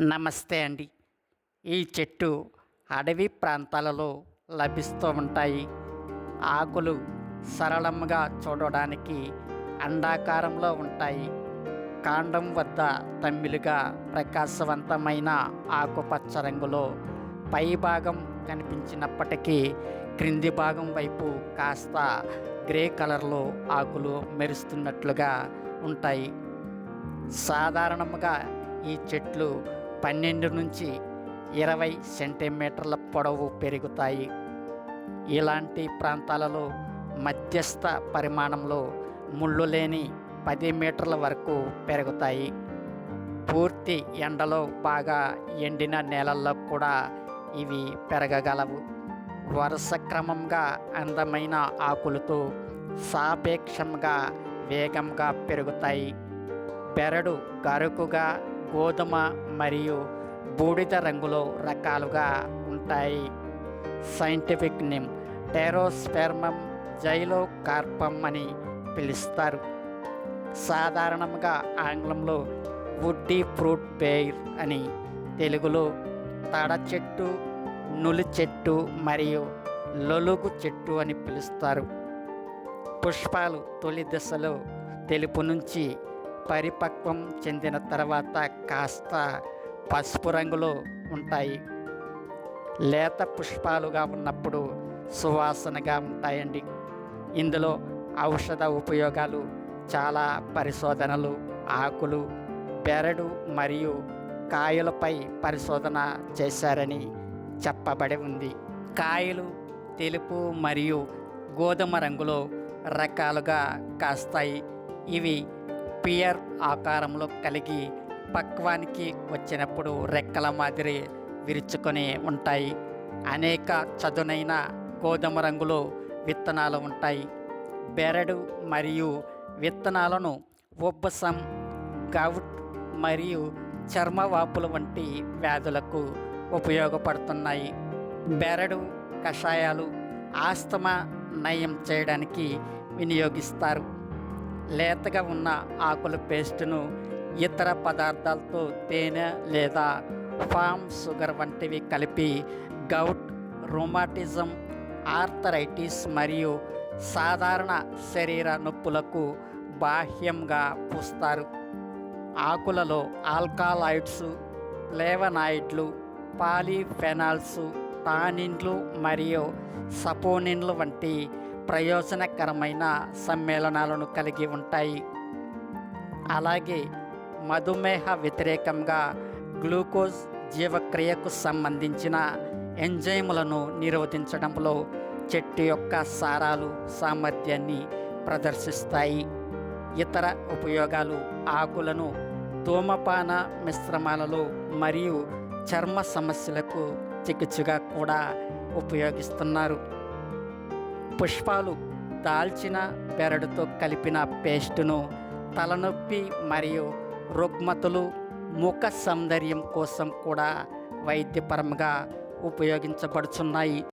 నమస్తే అండి. ఈ చెట్టు అడవి ప్రాంతాలలో లభిస్తూ ఉంటాయి. ఆకులు సరళంగా చూడడానికి అండాకారంలో ఉంటాయి. కాండం వద్ద తమ్మిలుగా ప్రకాశవంతమైన ఆకుపచ్చ రంగులో పై భాగం కనిపించినప్పటికీ క్రింది భాగం వైపు కాస్త గ్రే కలర్లో ఆకులు మెరుస్తున్నట్లుగా ఉంటాయి. సాధారణంగా ఈ చెట్లు పన్నెండు నుంచి ఇరవై సెంటీమీటర్ల పొడవు పెరుగుతాయి. ఇలాంటి ప్రాంతాలలో మధ్యస్థ పరిమాణంలో ముళ్ళు లేని పది మీటర్ల వరకు పెరుగుతాయి. పూర్తి ఎండలో బాగా ఎండిన నేలల్లో కూడా ఇవి పెరగగలవు. వరుస క్రమంగా అందమైన ఆకులతో సాపేక్షంగా వేగంగా పెరుగుతాయి. బెరడు గరుకుగా గోధుమ మరియు బూడిద రంగులో రకాలుగా ఉంటాయి. Scientific name Pterospermum xylocarpum అని పిలుస్తారు. సాధారణంగా ఆంగ్లంలో వుడ్డీ ఫ్రూట్ బేర్ అని తెలుగులో తడ చెట్టు నులి చెట్టు మరియు లొలుగు చెట్టు అని పిలుస్తారు. పుష్పాలు తొలి దశలో తెలుపు నుంచి పరిపక్వం చెందిన తర్వాత కాస్త పసుపు రంగులో ఉంటాయి. లేత పుష్పాలుగా ఉన్నప్పుడు సువాసనగా ఉంటాయండి. ఇందులో ఔషధ ఉపయోగాలు చాలా పరిశోధనలు ఆకులు బెరడు మరియు కాయలపై పరిశోధన చేశారని చెప్పబడి ఉంది. కాయలు తెలుపు మరియు గోధుమ రంగులో రకాలుగా కాస్తాయి. ఇవి పియర్ ఆకారంలో కలిగి పక్వానికి వచ్చినప్పుడు రెక్కల మాదిరి విరుచుకొని ఉంటాయి. అనేక చదునైన గోధుమ రంగులో విత్తనాలు ఉంటాయి. బెరడు మరియు విత్తనాలను ఉబ్బసం గౌట్ మరియు చర్మవాపుల వంటి వ్యాధులకు ఉపయోగపడుతున్నాయి. బెరడు కషాయాలు ఆస్తమా నయం చేయడానికి వినియోగిస్తారు. లేతగా ఉన్న ఆకుల పేస్టును ఇతర పదార్థాలతో తేనె లేదా ఫామ్ షుగర్ వంటివి కలిపి గౌట్ రొమాటిజం ఆర్థరైటిస్ మరియు సాధారణ శరీర నొప్పులకు బాహ్యంగా పూస్తారు. ఆకులలో ఆల్కాలాయిడ్స్ ఫ్లేవనాయిడ్లు పాలిఫెనాల్స్ టానిన్లు మరియు సపోనిన్లు వంటి ప్రయోజనకరమైన సమ్మేళనాలను కలిగి ఉంటాయి. అలాగే మధుమేహ వ్యతిరేకంగా గ్లూకోజ్ జీవక్రియకు సంబంధించిన ఎంజైములను నిరోధించడంలో చెట్టు యొక్క సారాలు సామర్థ్యాన్ని ప్రదర్శిస్తాయి. ఇతర ఉపయోగాలు ఆకులను ధూమపాన మిశ్రమాలలో మరియు చర్మ సమస్యలకు చికిత్సగా కూడా ఉపయోగిస్తున్నారు. పుష్పాలు దాల్చిన బెరడుతో కలిపిన పేస్టును తలనొప్పి మరియు రుగ్మతులు ముఖ సౌందర్యం కోసం కూడా వైద్యపరంగా ఉపయోగించబడుచున్నాయి.